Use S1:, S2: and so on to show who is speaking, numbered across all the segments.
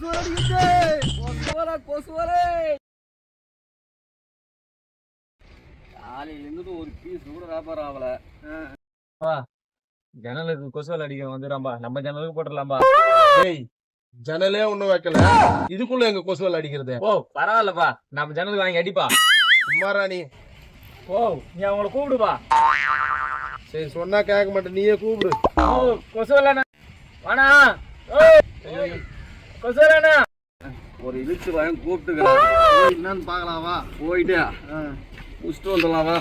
S1: கொசு வலை அடிக்குது கொசு வலை கொசு வலை காலையில இருந்து ஒரு பீஸ் கூட வியாபாரம் ஆகல.
S2: ஜன்னலுக்கு கொசுவல் அடிக்க வந்துடுறாம்பா நம்ம ஜன்னலுக்கு போட்டுடலாம்பா.
S3: டேய் ஜன்னலே ஒண்ணும் வைக்கல. இதுக்குள்ள எங்க கொசுவல் அடிக்கிறது?
S2: ஓ பரவாயில்லப்பா. நம்ம ஜன்னலுக்கு வாங்கி அடிப்பா.
S3: நீ.
S2: ஓ நீ அவங்கள கூப்பிடுப்பா.
S3: சரி சொன்னா கேட்க மாட்டேன். நீயே கூப்பிடு.
S2: ஓ கொசுவல் வாணா ஓ.
S1: ஒரு இழுத்து வாங்கி கூப்பிட்டுக்கிறேன் போய் என்னன்னு பார்க்கலாம் வா. போயிட்டு முடிச்சுட்டு வந்துடலாம் வா.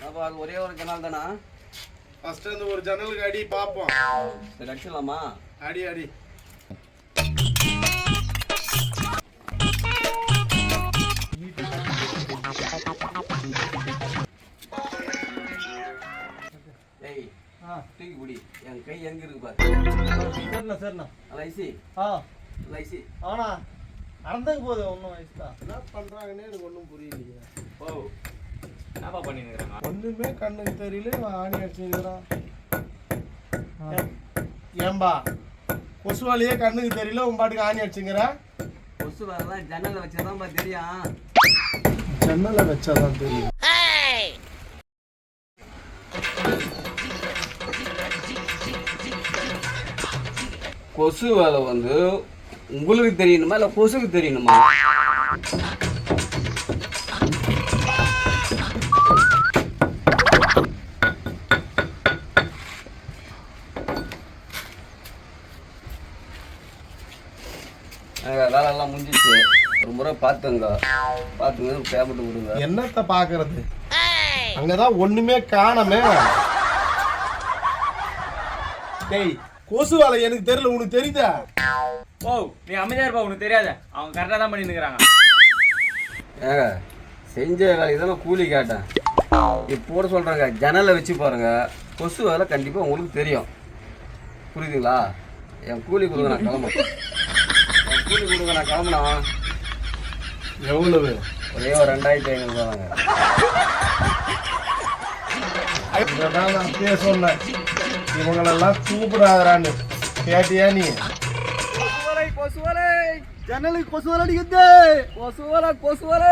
S1: அப்போ அது ஒரே ஒரு ஜனால் தானா?
S3: ஃபர்ஸ்ட் அந்த ஒரு ஜன்னலுக்கு அடி பாப்போம்
S1: சரி அடிச்சிடலாமா?
S3: அடி அடி.
S1: தூக்கி பிடி. என் கை எங்க இருக்கு பாரு.
S4: சரிண்ணா சரிண்ணா.
S1: லைசி
S4: ஆ.
S1: லைசி
S4: ஆனா நடந்துக்கு போகுது ஒன்றும் வயசு தான்.
S3: என்ன பண்றாங்கன்னு எனக்கு ஒண்ணும் புரியலையே.
S2: ஓ. என்னப்பா பண்ணிருக்காங்க
S3: ஒண்ணுமே கண்ணுக்கு தெரியல இவன் ஆணி அடிச்சுக்கிறான் ஏம்பா கொசுவாலியே கண்ணுக்கு தெரியல உன் பாட்டுக்கு ஆணி அடிச்சுங்கிற
S1: கொசு வரலாம் ஜன்னலை வச்சதான் பா தெரியும்.
S3: ஜன்னலை வச்சாதான் தெரியும்.
S1: கொசு வேலை வந்து உங்களுக்கு தெரியணுமா இல்லை கொசுக்கு தெரியணுமா? வேலைலாம் வேலையெல்லாம் முடிஞ்சிச்சு. ஒரு முறை பார்த்துங்க. பார்த்துங்க பேமெண்ட் கொடுங்க.
S3: என்னத்த பார்க்கறது? அங்கதான் ஒண்ணுமே காணமே. டேய் கொசு வேலை எனக்கு தெரியல உனக்கு தெரியுதா?
S2: ஓ நீ அமைதியா இருப்பா உனக்கு தெரியாத. அவங்க கரெக்டா தான் பண்ணிருக்காங்க
S1: ஏங்க செஞ்ச வேலை இதெல்லாம் கூலி கேட்டேன். இப்போ கூட சொல்கிறேங்க ஜன்னலை வச்சு பாருங்க. கொசு வேலை கண்டிப்பாக உங்களுக்கு தெரியும். புரியுதுங்களா? என் கூலி கொடுங்க நான் கிளம்புறேன். என் கூலி கொடுங்க நான் கிளம்புனா?
S3: எவ்வளவு?
S1: ஒரே ஒரு ரெண்டாயிரத்தி ஐநூறுபா தாங்க.
S3: சொன்னேன். இவங்களெல்லாம் கூப்பிடாதரான்னு கேட்டியா நீ?
S1: கொசு வலை ஜன்னலுக்கு கொசு அடிக்குது. கொசு வலை